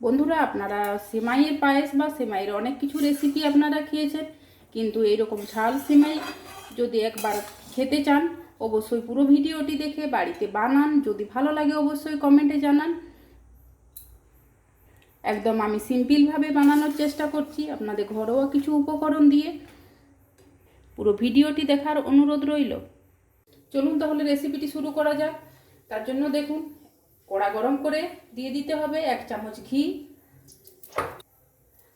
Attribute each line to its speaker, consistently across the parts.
Speaker 1: বন্ধুরা, আপনারা সেমাইয়ের পায়েস বা সেমাইয়ের অনেক কিছু রেসিপি আপনারা খেয়েছেন, কিন্তু এইরকম ঝাল সেমাই যদি একবার খেতে চান, অবশ্যই পুরো ভিডিওটি দেখে বাড়িতে বানান। যদি ভালো লাগে, অবশ্যই কমেন্টে জানান। একদম আমি সিম্পলভাবে বানানোর চেষ্টা করছি, আপনাদের ঘরোয়া কিছু উপকরণ দিয়ে। পুরো ভিডিওটি দেখার অনুরোধ রইল। চলুন তাহলে রেসিপিটি শুরু করা যাক। তার জন্য দেখুন কড়া গরম করে দিয়ে দিতে হবে এক চামচ ঘি।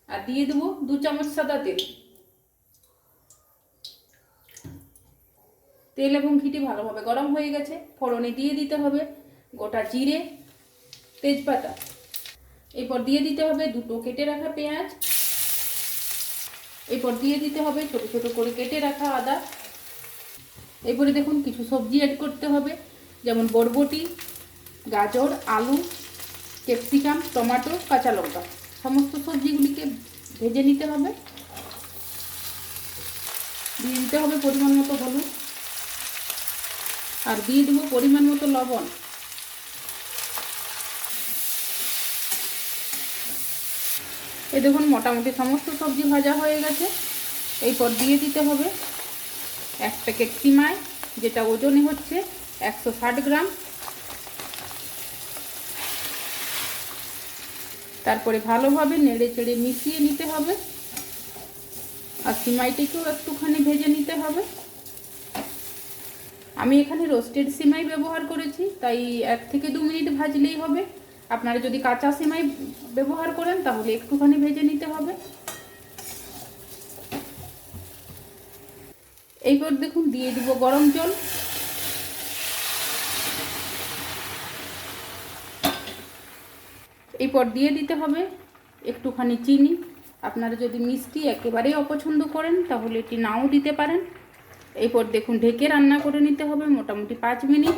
Speaker 1: আর দিয়ে দেবো দু চামচ সাদা তেল। তেল এবং ঘিটি ভালোভাবে গরম হয়ে গেছে। ফোড়নে দিয়ে দিতে হবে গোটা জিরে, তেজপাতা। এরপর দিয়ে দিতে হবে দুটো কেটে রাখা পেঁয়াজ। এরপর দিয়ে দিতে হবে ছোট ছোট করে কেটে রাখা আদা। এরপরে দেখুন কিছু সবজি অ্যাড করতে হবে, যেমন বরবটি গাজর, আলু, ক্যাপসিকাম, টমেটো, কাঁচা লঙ্কা। সমস্ত সবজিগুলিকে ভেজে নিতে হবে। দিয়ে দিতে হবে পরিমাণ মতো হলুদ। আর দিয়ে দেবো পরিমাণ মতো লবণ। এই দেখুন, মোটামুটি সমস্ত সবজি ভাজা হয়ে গেছে। এরপর দিয়ে দিতে হবে এক প্যাকেট সিমাই, যেটা ওজনে হচ্ছে একশো ষাট গ্রাম। তারপরে ভালোভাবে নেড়ে চেড়ে মিশিয়ে নিতে হবে। আর সিমাইটিকেও একটুখানি ভেজে নিতে হবে। আমি এখানে রোস্টেড সিমাই ব্যবহার করেছি, তাই এক থেকে দু মিনিট ভাজলেই হবে। আপনারা যদি কাঁচা সিমাই ব্যবহার করেন, তাহলে একটুখানি ভেজে নিতে হবে। এইবার দেখুন, দিয়ে দিব গরম জল। এরপর দিয়ে দিতে হবে একটুখানি চিনি। আপনারা যদি মিষ্টি একেবারেই অপছন্দ করেন, তাহলে এটি নাও দিতে পারেন। এরপর দেখুন, ঢেকে রান্না করে নিতে হবে মোটামুটি পাঁচ মিনিট।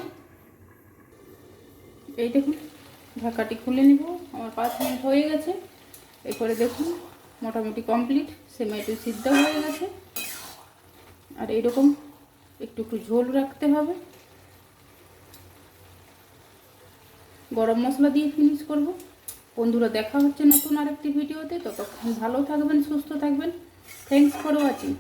Speaker 1: এই দেখুন, ঢাকাটি খুলে নিব। আমার পাঁচ মিনিট হয়ে গেছে। এরপরে দেখুন, মোটামুটি কমপ্লিট। সেমাইটি সিদ্ধ হয়ে গেছে। আর এইরকম একটু একটু ঝোল রাখতে হবে। গরম মশলা দিয়ে ফিনিশ করব। বন্ধুরা দেখা হচ্ছে নতুন আরেকটি ভিডিওতে। ততক্ষণ ভালো থাকবেন সুস্থ থাকবেন। Thanks for watching